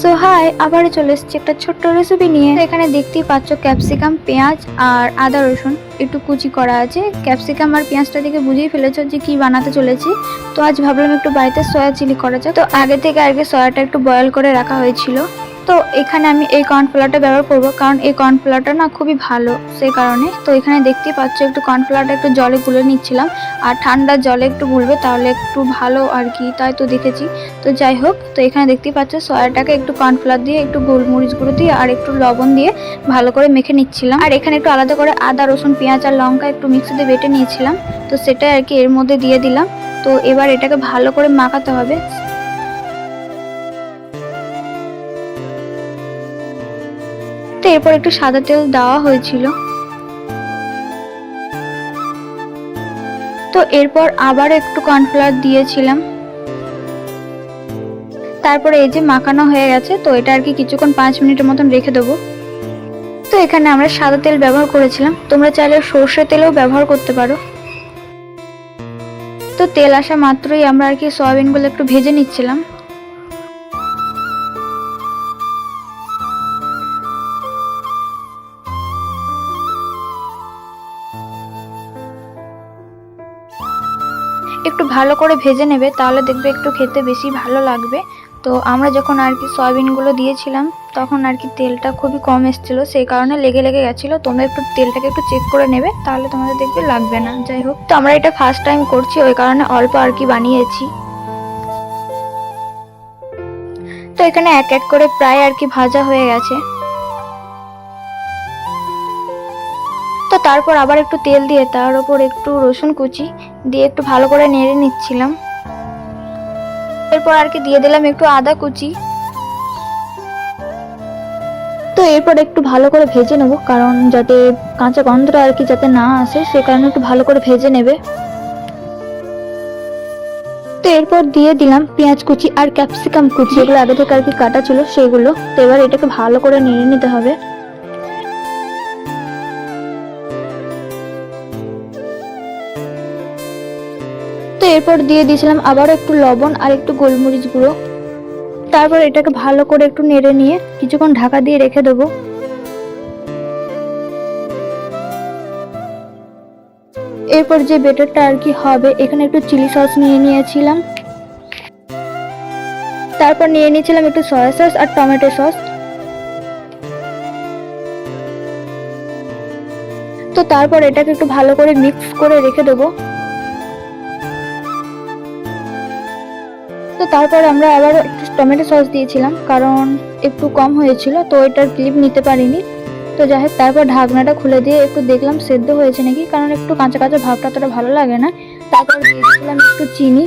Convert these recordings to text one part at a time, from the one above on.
So high আবার চলে এসেছি একটা ছোট্ট রেসিপি নিয়ে। এখানে দেখতেই পাচ্ছ ক্যাপসিকাম পেঁয়াজ আর আদা, রসুন। একটু কুচি করা আছে। ক্যাপসিকাম আর পেঁয়াজটা দেখে বুঝেই ফেলেছো যে কি বানাতে চলেছি। তো আজ ভাবলাম একটু বাড়িতে সয়া চিলি করা যায় তো আগে থেকে আগে সয়াটা একটু বয়েল করে রাখা হয়েছিল। তো এখানে আমি এই কর্নফ্লাওয়ারটা ব্যবহার করব, কারণ এই কর্নফ্লাওয়ারটা না খুবই ভালো সেই কারণে। তো এখানে দেখতেই পাচ্ছ, একটু কর্নফ্লাওয়ারটা একটু জলে গুলে নিচ্ছিলাম, আর ঠান্ডা জলে একটু গুলবে তাহলে একটু ভালো আর কি, তাই তো দেখেছি। তো যাই হোক, তো এখানে দেখতেই পাচ্ছ, সয়াটাকে একটু কর্নফ্লাওয়ার দিয়ে একটু গোলমরিচ গুঁড়ো দিয়ে আর একটু লবণ দিয়ে ভালো করে মেখে নিচ্ছিলাম। আর এখানে একটু আলাদা করে আদা, রসুন, পেঁয়াজ আর লঙ্কা একটু মিক্সিতে বেটে নিয়েছিলাম। তো সেটা আর কি এর মধ্যে দিয়ে দিলাম। তো এবার এটাকে ভালো করে মাখাতে হবে। তো এরপর একটু সাদা তেল দেওয়া হয়েছিল। তো এরপর আবার একটু কর্নফ্লাওয়ার দিয়েছিলাম। তারপরে এই যে মাখানো হয়ে গেছে, তো এটা আর কি কিছুক্ষণ পাঁচ মিনিটের মতন রেখে দেবো। তো এখানে আমরা সাদা তেল ব্যবহার করেছিলাম। তোমরা চাইলে সর্ষে তেলও ব্যবহার করতে পারো। তো তেল আসা মাত্রই আমরা আর কি সয়াবিনগুলো একটু ভেজে নিচ্ছিলাম। একটু ভালো করে ভেজে নেবে, তাহলে দেখবে একটু খেতে বেশি ভালো লাগবে। তো আমরা যখন আর কি সয়াবিনগুলো দিয়েছিলাম, তখন আর কি তেলটা খুবই কম এসেছিল, সেই কারণে লেগে লেগে গেছিল। তোমরা একটু তেলটাকে একটু চেক করে নেবে, তাহলে তোমাদের দেখবে লাগবে না। যাই হোক, তো আমরা এটা ফার্স্ট টাইম করছি, ওই কারণে অল্প আর কি বানিয়েছি। তো এখানে এক এক করে প্রায় আর কি ভাজা হয়ে গেছে। তারপর আবার একটু তেল দিয়ে, তার উপর একটু রসুন কুচি দিয়ে একটু ভালো করে নেড়ে নিচ্ছিলাম। এরপর আর কি দিয়ে দিলাম একটু আদা কুচি। তো এরপর একটু ভালো করে ভেজে নেব, কারণ যাতে কাঁচা গন্ধটা আর কি যাতে না আসে, সে কারণে একটু ভালো করে ভেজে নেবে। তো এরপর দিয়ে দিলাম পেঁয়াজ কুচি আর ক্যাপসিকাম কুচি এগুলো আগে থেকে আর কি কাটা ছিল সেগুলো। তো এবার এটাকে ভালো করে নেড়ে নিতে হবে। এরপর দিয়ে দিয়েছিলাম আবার একটু লবণ আর একটু গোলমরিচ গুঁড়ো। তারপর এটাকে ভালো করে একটু নেড়ে নিয়ে কিছুক্ষণ ঢাকা দিয়ে রেখে দেবো। এরপর যে বেটারটা আর কি হবে, এখানে একটু চিলি সস নিয়ে নিয়েছিলাম। তারপর নিয়ে নিয়েছিলাম একটু সয়া সস আর টমেটো সস। তো তারপর এটাকে একটু ভালো করে মিক্স করে রেখে দেবো। তো তারপর আমরা আবার একটু টমেটো সস দিয়েছিলাম, কারণ একটু কম হয়েছিল, তো এটার ক্লিপ নিতে পারিনি। তো যাই হোক, তারপর ঢাকনাটা খুলে দিয়ে একটু দেখলাম সেদ্ধ হয়েছে নাকি, কারণ একটু কাঁচা কাঁচা ভাবটা অতটা ভালো লাগে না। তারপর দিয়ে দিয়েছিলাম একটু চিনি।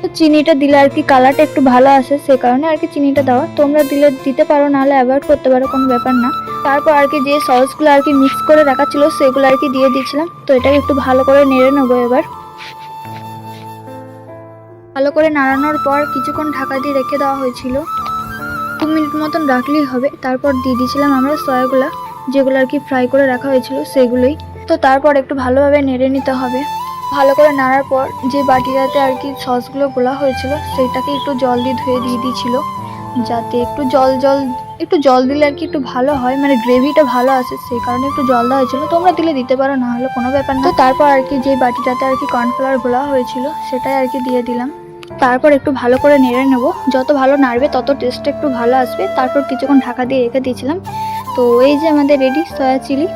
তো চিনিটা দিলে আর কি কালারটা একটু ভালো আসে, সে কারণে আর কি চিনিটা দেওয়া। তোমরা দিলে, দিতে পারো, নাহলে অ্যাভয়েড করতে পারো, কোনো ব্যাপার না। তারপর আর কি যে সসগুলো আর কি মিক্স করে রাখা ছিল, সেগুলো আর কি দিয়ে দিয়েছিলাম। তো এটাকে একটু ভালো করে নেড়ে নেব এবার। ভালো করে নাড়ানোর পর কিছুক্ষণ ঢাকা দিয়ে রেখে দেওয়া হয়েছিল। দু মিনিট মতন রাখলেই হবে। তারপর দিয়ে দিয়েছিলাম আমরা সয়াগুলা, যেগুলো আর কি ফ্রাই করে রাখা হয়েছিল, সেগুলোই। তো তারপর একটু ভালোভাবে নেড়ে নিতে হবে। ভালো করে নাড়ার পর যে বাটিটাতে আর কি সসগুলো গোলা হয়েছিল সেটাকে একটু জল দিয়ে ধুয়ে দিয়ে দিয়েছিল, যাতে একটু জল জল, একটু জল দিলে আর কি একটু ভালো হয়। মানে গ্রেভিটা ভালো আসে, সেই কারণে একটু জল দেওয়া হয়েছিল। তোমরা দিলে দিতে পারো, না হলে কোনো ব্যাপার না। তারপর আর কি যে বাটিটাতে আর কি কর্নফ্লাওয়ার গোলা হয়েছিল, সেটাই আর কি দিয়ে দিলাম। তারপর একটু ভালো করে নেড়ে নেব। যত ভালো নাড়বে, তত টেস্টটা একটু ভালো আসবে। তারপর কিছুক্ষণ ঢাকা দিয়ে রেখে দিয়েছিলাম। তো এই যে আমাদের রেডি সয়া চিলি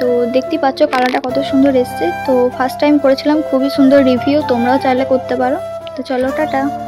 তো দেখতেই পাচ্ছ কালারটা কত সুন্দর এসছে। তো ফার্স্ট টাইম করেছিলাম, খুবই সুন্দর রিভিউ তোমরাও চাইলে করতে পারো। তো চলো, টাটা।